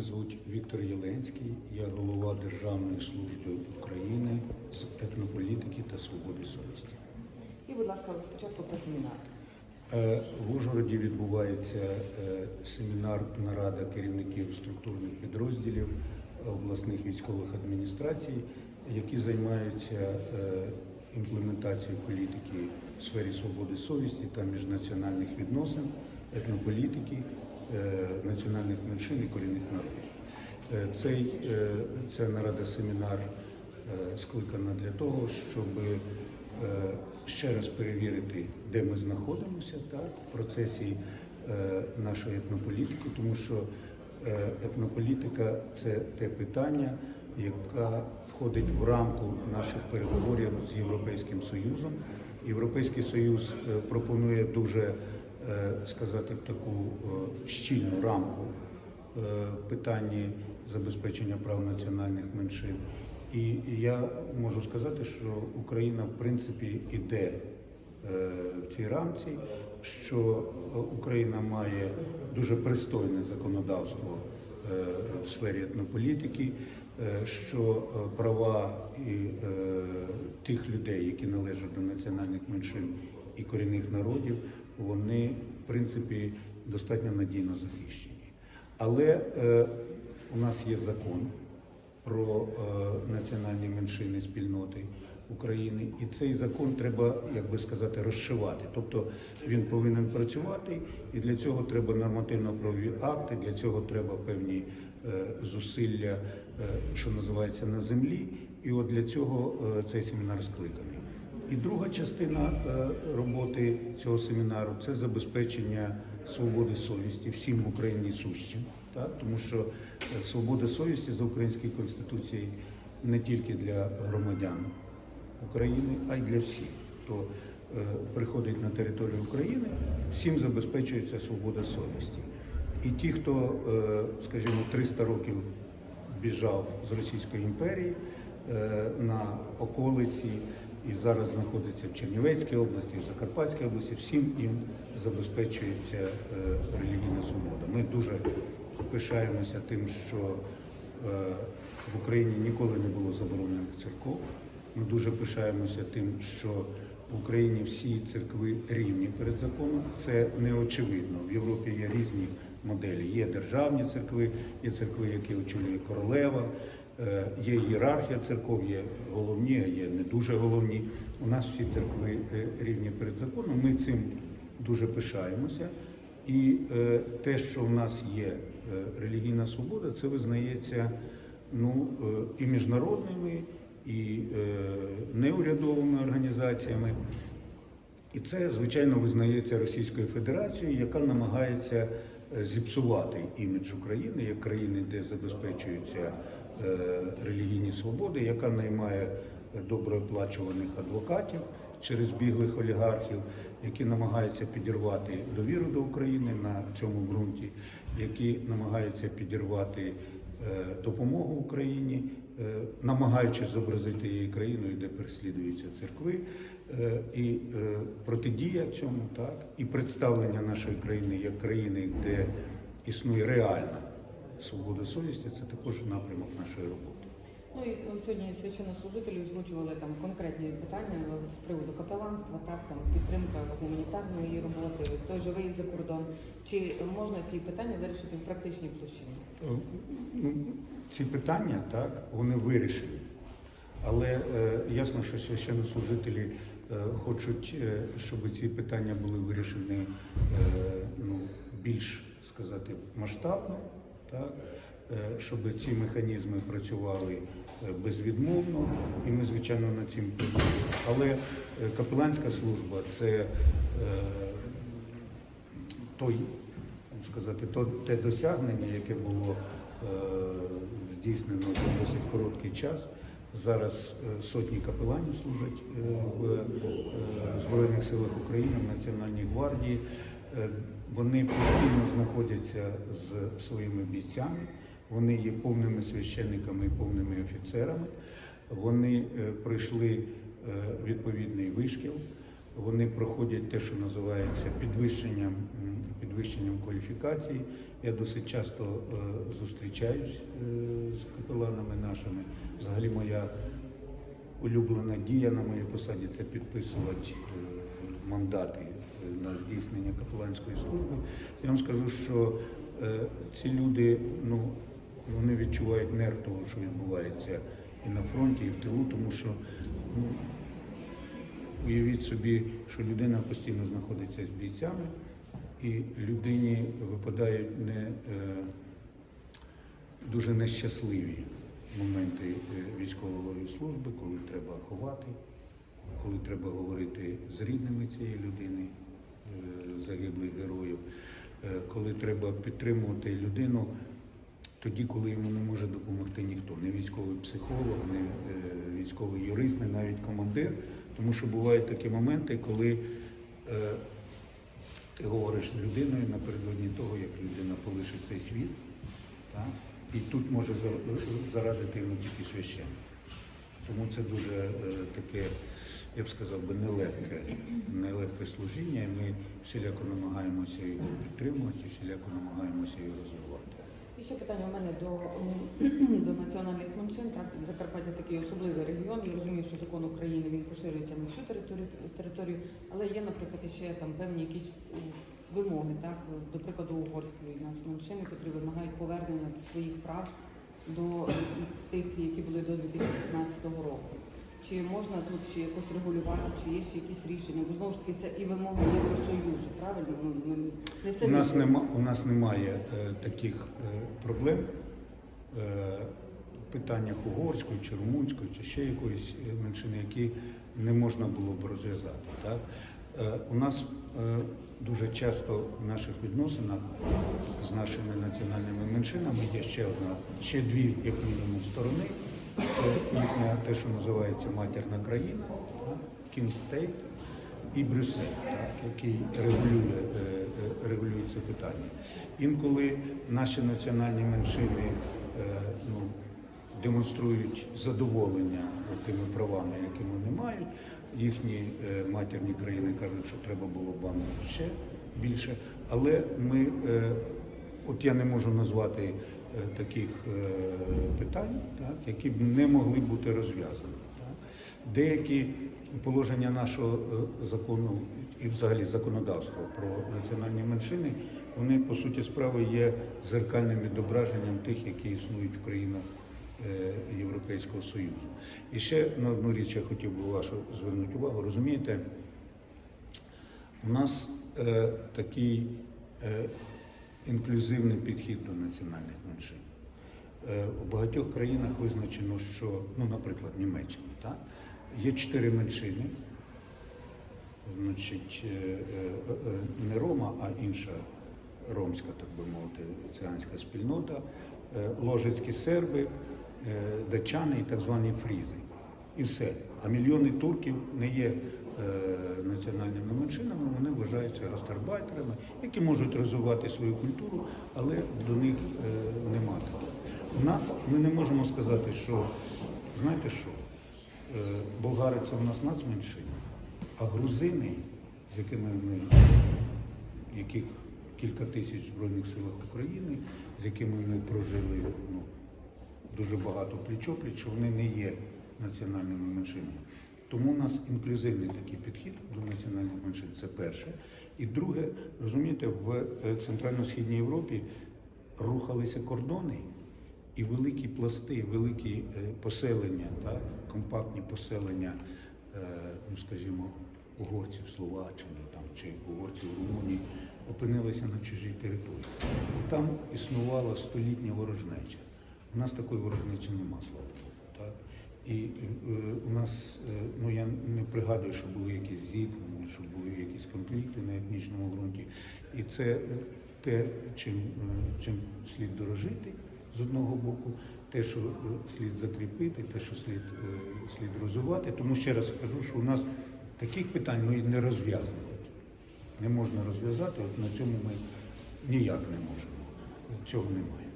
Мене звуть Віктор Єленський, я голова Державної служби України з етнополітики та свободи совісті. І, будь ласка, спочатку про семінар. Е, В Ужгороді відбувається е, семінар нарада керівників структурних підрозділів обласних військових адміністрацій, які займаються е, імплементацією політики в сфері свободи совісті та міжнаціональних відносин, етнополітики, національних меншин і корінних народів. Е, Цей, е, ця нарада семінар е, скликана для того, щоб е, ще раз перевірити, де ми знаходимося так, в процесі е, нашої етнополітики, тому що е, етнополітика це те питання, яке входить в рамку наших переговорів з Європейським Союзом. Європейський Союз е, пропонує дуже е, сказати таку е, щільну рамку е, в питанні забезпечення прав національних меншин. І я можу сказати, що Україна в принципі іде в цій рамці, що Україна має дуже пристойне законодавство в сфері етнополітики, що права і тих людей, які належать до національних меншин і корінних народів, вони в принципі достатньо надійно захищені. Але е, у нас є закон про е, національні меншини спільноти України, і цей закон треба, як би сказати, розшивати. Тобто він повинен працювати, і для цього треба нормативно-правові акти, для цього треба певні е, зусилля, е, що називається на землі. І от для цього е, цей семінар скликаний. І друга частина е, роботи цього семінару це забезпечення свободи совісті всім в Україні сущим, так? тому що е, свобода совісті за українською конституцією не тільки для громадян України, а й для всіх, хто е, приходить на територію України, всім забезпечується свобода совісті. І ті, хто, скажімо, 300 років біжав з Російської імперії на околиці і зараз знаходиться в Чернівецькій області, в Закарпатській області, всім їм забезпечується е, релігійна свобода. Ми дуже пишаємося тим, що е, в Україні ніколи не було заборонених церков. Ми дуже пишаємося тим, що в Україні всі церкви рівні перед законом. Це не очевидно. В Європі є різні моделі. Є державні церкви, є церкви, які очолює королева, є ієрархія церков, є головні, а є не дуже головні. У нас всі церкви е, рівні перед законом. Ми цим дуже пишаємося. І е, те, що в нас є е, релігійна свобода, це визнається ну, е, і міжнародними, і е, неурядовими організаціями. І це, звичайно, визнається Російською Федерацією, яка намагається е, зіпсувати імідж України як країни, де забезпечуються е, релігійні свободи, яка наймає доброоплачуваних адвокатів через біглих олігархів, які намагаються підірвати довіру до України на цьому ґрунті, які намагаються підірвати е, допомогу Україні, е, намагаючись зобразити її країною, де переслідуються церкви, Е, і е, протидія цьому, так і представлення нашої країни як країни, де існує реальна свобода совісті, це також напрямок нашої роботи. Ну і сьогодні священнослужителі озвучували там конкретні питання з приводу капеланства, так там підтримка гуманітарної роботи, той же виїзд за кордон. Чи можна ці питання вирішити в практичній площині? Е, ну, Ці питання так вони вирішені. Але е, ясно, що священнослужителі е, хочуть, е, щоб ці питання були вирішені е, ну, більш сказати масштабно, так? е, щоб ці механізми працювали е, безвідмовно, і ми, звичайно, над цим працюємо. Але е, капеланська служба це той, сказати, те досягнення, яке було здійснено за досить короткий час. Зараз сотні капеланів служать в Збройних силах України, в Національній гвардії. Е, Вони постійно знаходяться з своїми бійцями, вони є повними священниками і повними офіцерами. Вони е, пройшли е, відповідний вишкіл, Вони проходять те, що називається підвищенням, підвищенням кваліфікації. Я досить часто зустрічаюсь з капеланами нашими. Взагалі моя улюблена дія на моїй посаді це підписувати мандати на здійснення капеланської служби. Я вам скажу, що е, ці люди ну, вони відчувають нерв того, що відбувається і на фронті, і в тилу, тому що ну, уявіть собі, що людина постійно знаходиться з бійцями, і людині випадають не, е, дуже нещасливі моменти е, військової служби, коли треба ховати, коли треба говорити з рідними цієї людини, загиблих героїв, е, коли треба підтримувати людину тоді, коли йому не може допомогти ніхто, не військовий психолог, не е, військовий юрист, не навіть командир. Тому що бувають такі моменти, коли е, ти говориш з людиною напередодні того, як людина полишить цей світ. Так? І тут може зарадити йому тільки священник. Тому це дуже е, таке, я б сказав би, нелегке, нелегке служіння, і ми всіляко намагаємося його підтримувати, всіляко намагаємося його розвивати. І ще питання у мене до, до національних меншин. Так, Закарпаття такий особливий регіон. Я розумію, що закон України він поширюється на всю територію, територію, але є, наприклад, ще там певні якісь вимоги, так, до прикладу, угорської нацменшини, котрі вимагають повернення своїх прав до тих, які були до 2015 року. Чи можна тут ще якось регулювати, чи є ще якісь рішення? Бо знову ж таки це і вимоги Євросоюзу, правильно? Ну, ми не У нас, нема, у нас немає е, таких е, проблем е, питаннях угорської чи румунської, чи ще якоїсь е, меншини, які не можна було б розв'язати. Так? Е, у нас е, дуже часто в наших відносинах з нашими національними меншинами є ще одна, ще дві, як мінімум, сторони. Це їхня те, що називається матірна країна, Кінстейт і Брюссель, так, який регулює, е, е, регулює це питання. Інколи наші національні меншини е, ну, демонструють задоволення тими правами, які вони мають. Їхні матірні країни кажуть, що треба було б ще більше. Але ми, от я не можу назвати таких е, питань, так, які б не могли бути розв'язані. Деякі положення нашого е, закону і взагалі законодавства про національні меншини, вони по суті справи є зеркальним відображенням тих, які існують в країнах е, Європейського Союзу. І ще на одну річ я хотів би вашу звернути увагу. Розумієте, у нас е, такий е, інклюзивний підхід до національних меншин. Е, у багатьох країнах визначено, що, ну, наприклад, в Німеччині, так, є чотири меншини. Значить, е, е, не Рома, а інша ромська, так би мовити, циганська спільнота, ложицькі серби, датчани і так звані фрізи. І все. А мільйони турків не є е, національними меншинами, вони вважаються гастарбайтерами, які можуть розвивати свою культуру, але до них е, нема. У нас ми не можемо сказати, що знаєте що, е, болгари це у нас нацменшина. А грузини, з якими ми, яких кілька тисяч в Збройних силах України, з якими ми прожили ну, дуже багато пліч-опліч, вони не є національними меншинами. Тому у нас інклюзивний такий підхід до національних меншин це перше. І друге, розумієте, в е, Центрально-Східній Європі рухалися кордони і великі пласти, великі е, поселення, так, компактні поселення, е, ну скажімо, угорців Словаччини там, чи угорців Румунії опинилися на чужій території. І там існувала столітня ворожнеча. У нас такої ворожнечі нема, слава. І е, у нас, е, ну я не пригадую, що були якісь зіткнення, що були якісь конфлікти на етнічному ґрунті. І це е, те, чим, е, чим слід дорожити з одного боку, те, що е, слід закріпити, те, що слід, е, слід розвивати. Тому ще раз кажу, що у нас таких питань ми не розв'язувати. Не можна розв'язати, от на цьому ми ніяк не можемо. Цього немає.